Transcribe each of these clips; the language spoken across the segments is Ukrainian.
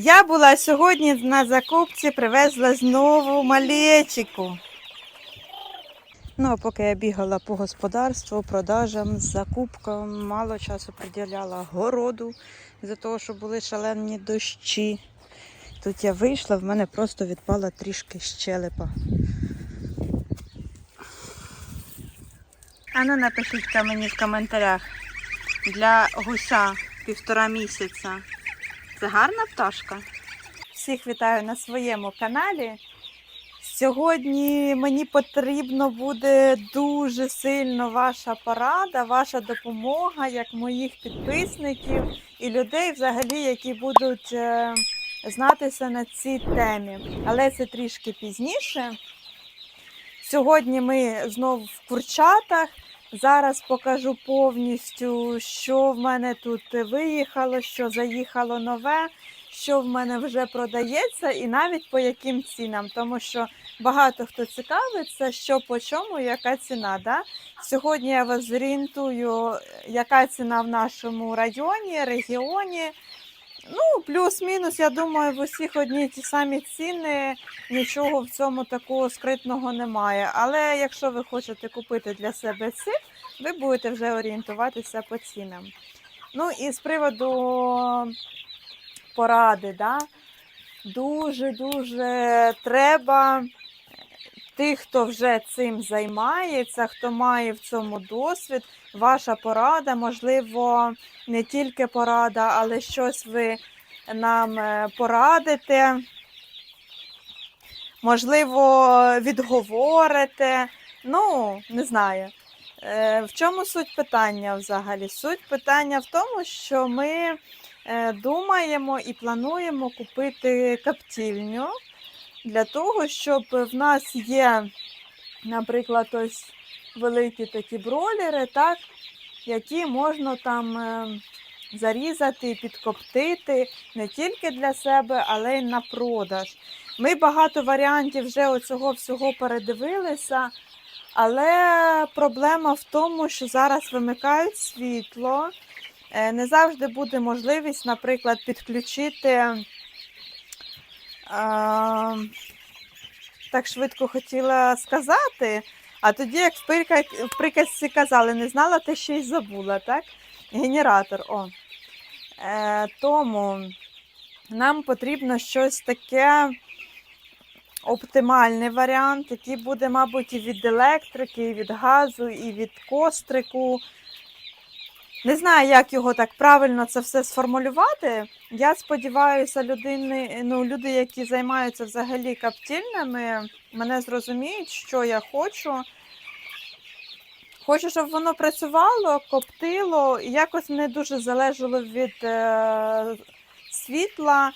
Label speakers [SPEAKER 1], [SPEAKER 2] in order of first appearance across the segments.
[SPEAKER 1] Я була сьогодні на закупці, привезла знову малечику. Ну, а поки я бігала по господарству, продажам, закупкам, мало часу приділяла городу за того, що були шалені дощі. Тут я вийшла, в мене просто відпала трішки щелепа. А ну напишіть мені в коментарях для гуся півтора місяця. Це гарна пташка. Всіх вітаю на своєму каналі. Сьогодні мені потрібно буде дуже сильно ваша порада, ваша допомога, як моїх підписників і людей, взагалі, які будуть е, знатися на цій темі. Але це трішки пізніше. Сьогодні ми знову в курчатах. Зараз покажу повністю, що в мене тут виїхало, що заїхало нове, що в мене вже продається, і навіть по яким цінам. Тому що багато хто цікавиться, що по чому, яка ціна. Да? Сьогодні я вас зорієнтую, яка ціна в нашому районі, регіоні. Ну, плюс-мінус, я думаю, в усіх одні й ті самі ціни, нічого в цьому такого скритного немає. Але якщо ви хочете купити для себе цих, ви будете вже орієнтуватися по цінам. Ну і з приводу поради, да? дуже-дуже треба тих, хто вже цим займається, хто має в цьому досвід, ваша порада, можливо, не тільки порада, але щось ви нам е, порадите. Можливо, відговорите. Ну, не знаю. Е, В чому суть питання взагалі? Суть питання в тому, що ми е, думаємо і плануємо купити каптільню для того, щоб в нас є, наприклад, ось великі такі бролери, так, які можна там е, зарізати, підкоптити не тільки для себе, але й на продаж. Ми багато варіантів вже оцього всього передивилися, але проблема в тому, що зараз вимикають світло. Е, Не завжди буде можливість, наприклад, підключити. Е, Так швидко хотіла сказати, а тоді, як в приказці казали, не знала, те ще й забула, так? Генератор. О. Е, тому нам потрібно щось таке оптимальний варіант, який буде, мабуть, і від електрики, і від газу, і від кострику. Не знаю, як його так правильно це все сформулювати. Я сподіваюся, людини, ну, люди, які займаються взагалі каптільнями, мене зрозуміють, що я хочу. Хочу, щоб воно працювало, коптило, якось не дуже залежало від е, світла.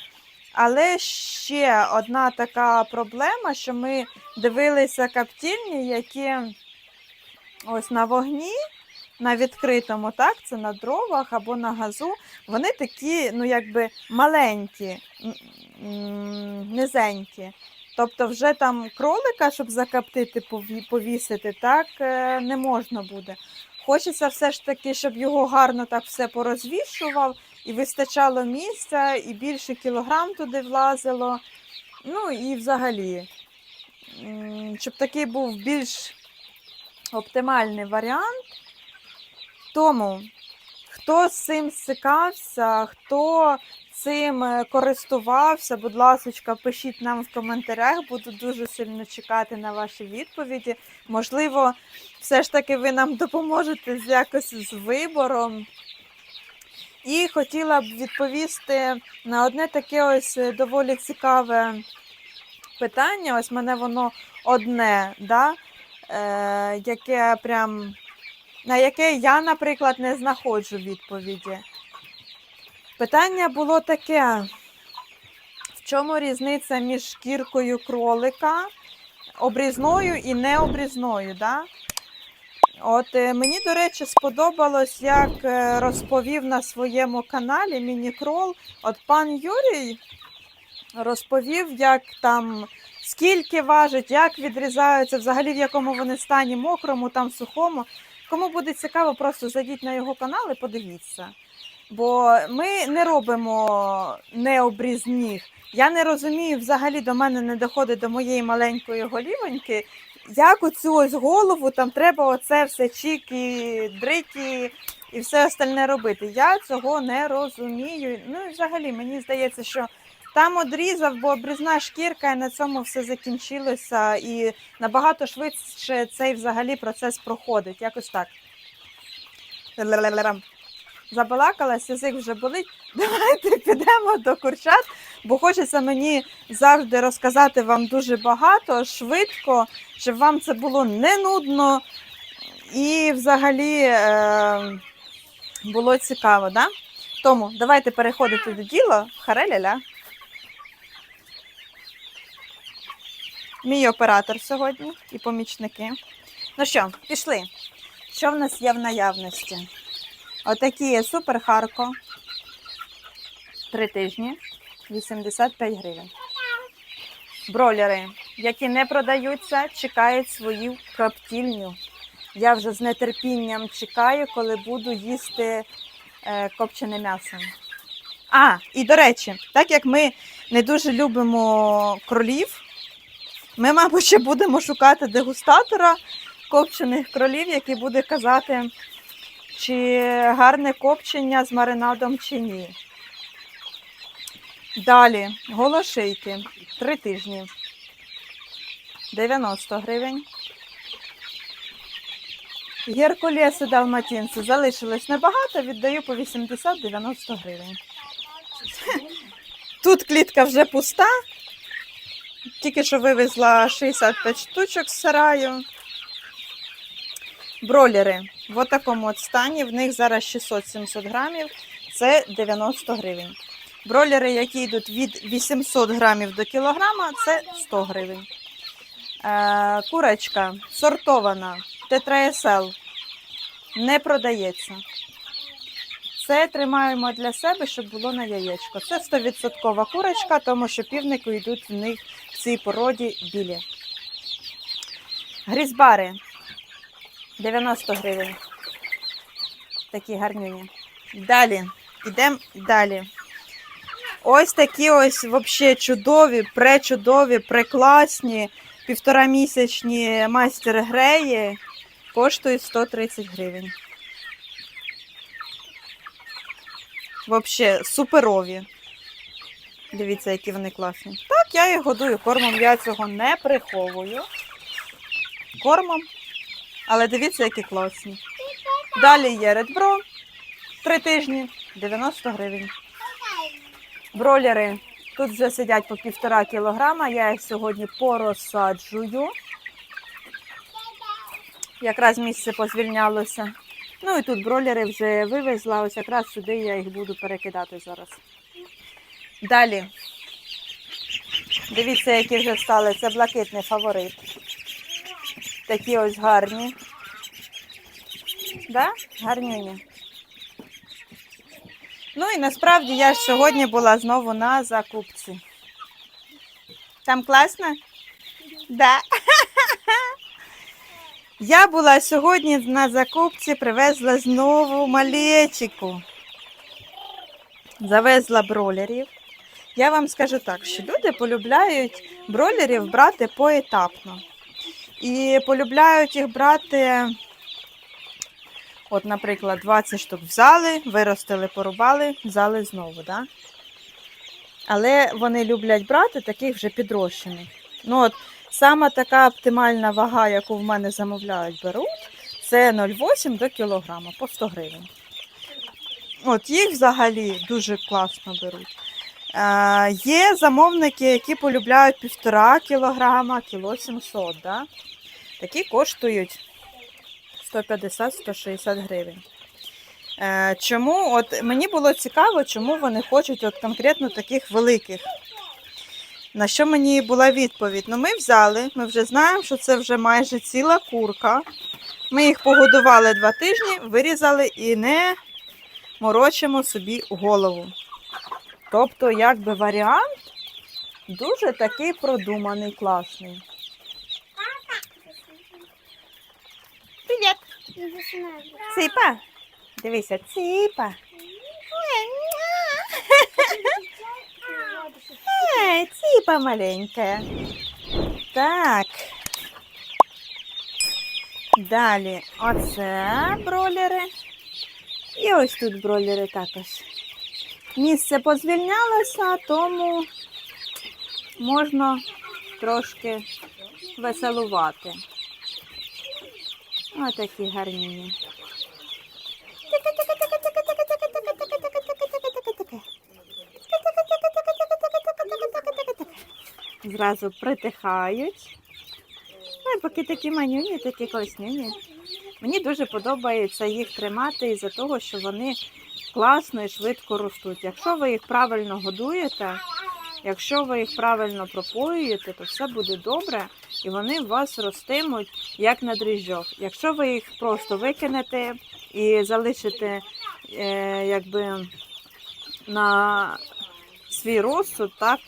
[SPEAKER 1] Але ще одна така проблема, що ми дивилися каптільні, які ось на вогні, на відкритому, так, це на дровах або на газу, вони такі, ну, якби маленькі, низенькі. Тобто, вже там кролика, щоб закоптити, пові- повісити, так е, не можна буде. Хочеться все ж таки, щоб його гарно так все порозвішував, і вистачало місця, і більше кілограм туди влазило. Ну і взагалі, щоб такий був більш оптимальний варіант. Тому, хто з цим стикався, хто цим е, користувався, будь ласка, пишіть нам в коментарях, буду дуже сильно чекати на ваші відповіді. Можливо, все ж таки ви нам допоможете з якось з вибором. І хотіла б відповісти на одне таке ось е, доволі цікаве питання. Ось мене воно одне, да? е, яке прям, на яке я, наприклад, не знаходжу відповіді. Питання було таке: в чому різниця між шкіркою кролика, обрізною і необрізною? Да? От е, мені, до речі, сподобалось, як е, розповів на своєму каналі Мінікрол. От пан Юрій розповів, як там скільки важить, як відрізаються, взагалі в якому вони стані, мокрому, там сухому. Кому буде цікаво, просто зайдіть на його канал і подивіться. Бо ми не робимо необрізних. Я не розумію, взагалі до мене не доходить до моєї маленької голівоньки. Як оцю ось голову там треба оце все чіки, дриті і все остальне робити. Я цього не розумію. Ну і взагалі мені здається, що там одрізав, бо обрізна шкірка, і на цьому все закінчилося. І набагато швидше цей взагалі процес проходить. Якось так. Забалакалась, язик вже болить. Давайте підемо до курчат, бо хочеться мені завжди розказати вам дуже багато, швидко, щоб вам це було не нудно і взагалі е, було цікаво. Да? Тому давайте переходити до діла. Хареляля. Мій оператор сьогодні і помічники. Ну що, пішли. Що в нас є в наявності? Отакі є супер Харко. Три тижні, 85 гривень. Бролери, які не продаються, чекають свою коптільню. Я вже з нетерпінням чекаю, коли буду їсти е, копчене м'ясо. А, і до речі, так як ми не дуже любимо кролів, ми, мабуть, ще будемо шукати дегустатора копчених кролів, який буде казати, чи гарне копчення з маринадом чи ні. Далі голошейки. Три тижні. 90 гривень. Геркулеси далматинці залишилось небагато, віддаю по 80-90 гривень. Тут клітка вже пуста. Тільки що вивезла 65 штучок з сараю. Бролери в такому от стані. В них зараз 600-700 грамів. Це 90 гривень. Бролери, які йдуть від 800 грамів до кілограма, це 100 гривень. Е, курочка сортована, тетраесел, не продається. Це тримаємо для себе, щоб було на яєчко. Це 100% курочка, тому що півники йдуть в них в цій породі білі. Грізбари 90 гривень. Такі гарнюні. Далі, йдемо далі. Ось такі ось вообще чудові, пречудові, прекласні, півторамісячні майстер греї коштують 130 гривень. Вообще суперові. Дивіться, які вони класні. Так, я їх годую кормом, я цього не приховую. Кормом. Але дивіться, які класні. Далі є редбро. Три тижні, 90 гривень. Бролери тут вже сидять по півтора кілограма. Я їх сьогодні порозсаджую. Якраз місце позвільнялося. Ну і тут бролери вже вивезла. Ось якраз сюди я їх буду перекидати зараз. Далі. Дивіться, які вже стали. Це блакитний фаворит. Такі ось гарні. Да? Гарнюні. Ну і насправді я ж сьогодні була знову на закупці. Там класно? Да. Я була сьогодні на закупці, привезла знову малечику. Завезла бролерів. Я вам скажу так, що люди полюбляють бролерів брати поетапно. І полюбляють їх брати, от, наприклад, 20 штук взяли, виростили, порубали, взяли знову. Да? Але вони люблять брати таких вже підрощених. Ну, от, сама така оптимальна вага, яку в мене замовляють, беруть, це 0,8 до кілограма по 100 гривень. От їх взагалі дуже класно беруть. Е, є замовники, які полюбляють півтора кілограма, кіло 700, да? Такі коштують 150-160 гривень. Е, чому? От мені було цікаво, чому вони хочуть от конкретно таких великих. На що мені була відповідь? Ну, ми взяли, ми вже знаємо, що це вже майже ціла курка. Ми їх погодували два тижні, вирізали і не морочимо собі голову. Тобто, якби варіант дуже такий продуманий, класний. Привіт! Ципа. Дивися, ципа. Ей, ціпа маленька. Так. Далі оце бролери. І ось тут бролери також. Місце позвільнялося, тому можна трошки веселувати. Отакі гарніні. Зразу притихають. Ой, поки такі манюні, такі класнюні. Мені дуже подобається їх тримати із-за того, що вони класно і швидко ростуть. Якщо ви їх правильно годуєте, якщо ви їх правильно пропоюєте, то все буде добре і вони у вас ростимуть як на дріжджах. Якщо ви їх просто викинете і залишите е, якби на свій розсуд, так,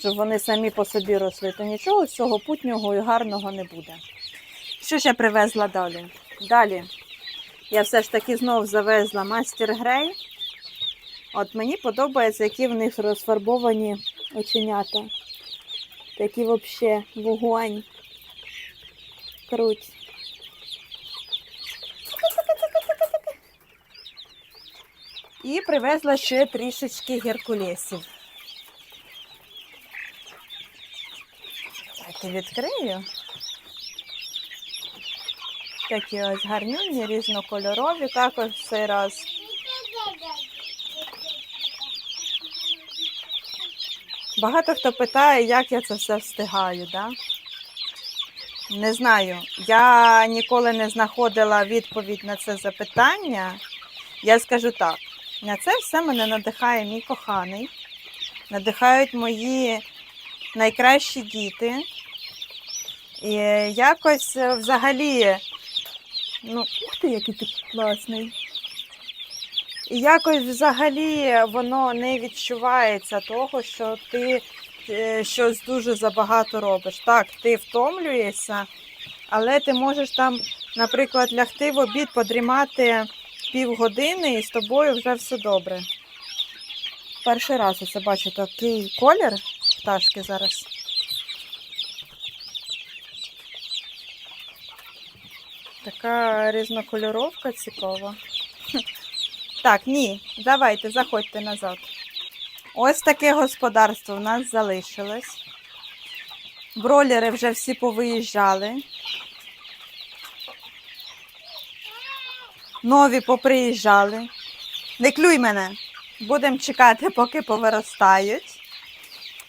[SPEAKER 1] щоб вони самі по собі росли, то нічого з цього путнього і гарного не буде. Що я привезла далі? Далі я все ж таки знов завезла мастер грей. От мені подобається, які в них розфарбовані оченята. Такі взагалі вогонь. Круть. І привезла ще трішечки геркулесів. Відкрию. Такі ось гарнюні, різнокольорові, також цей раз. Багато хто питає, як я це все встигаю, да? Не знаю. Я ніколи не знаходила відповідь на це запитання. Я скажу так: на це все мене надихає мій коханий, надихають мої найкращі діти. І якось е, взагалі, ну, ух ти, який ти класний. І якось взагалі воно не відчувається того, що ти е, щось дуже забагато робиш. Так, ти втомлюєшся, але ти можеш там, наприклад, лягти в обід, подрімати півгодини і з тобою вже все добре. Перший раз оце бачу такий колір пташки зараз. Така різнокольоровка цікава. Так, ні, давайте, заходьте назад. Ось таке господарство в нас залишилось. Бролери вже всі повиїжджали. Нові поприїжджали. Не клюй мене. Будемо чекати, поки повиростають.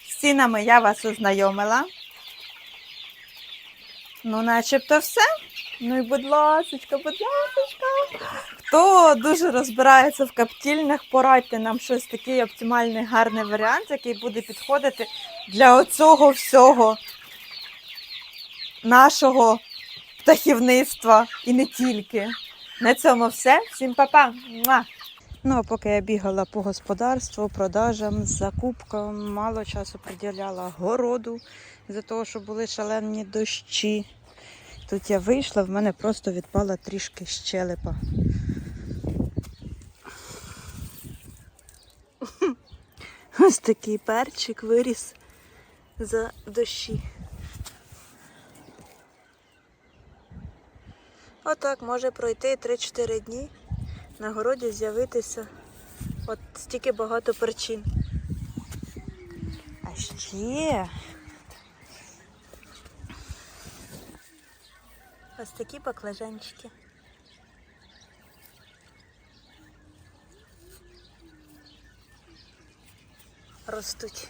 [SPEAKER 1] З цінами я вас ознайомила. Ну, начебто все. Ну і будь ласочка, будь ласочка. Хто дуже розбирається в каптільнях, порадьте нам щось такий оптимальний гарний варіант, який буде підходити для оцього всього нашого птахівництва і не тільки. На цьому все. Всім па-па! Ну, а поки я бігала по господарству, продажам, закупкам, мало часу приділяла городу за того, що були шалені дощі. Тут я вийшла, в мене просто відпала трішки щелепа. Ось такий перчик виріс за дощі. Отак може пройти 3-4 дні. На городі з'явитися от стільки багато причин. А ще ось такі баклажанчики. Ростуть.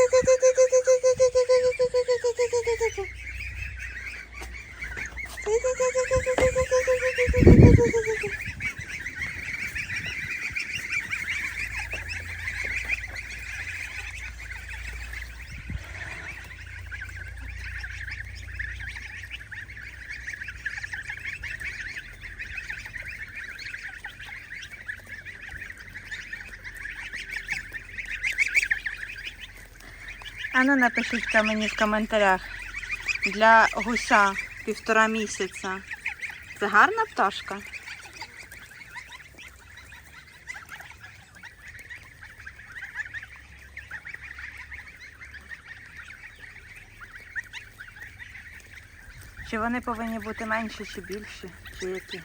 [SPEAKER 1] А ну напишіть мені в коментарях. Для гуся півтора місяця. Це гарна пташка? Чи вони повинні бути менші чи більші, чи які?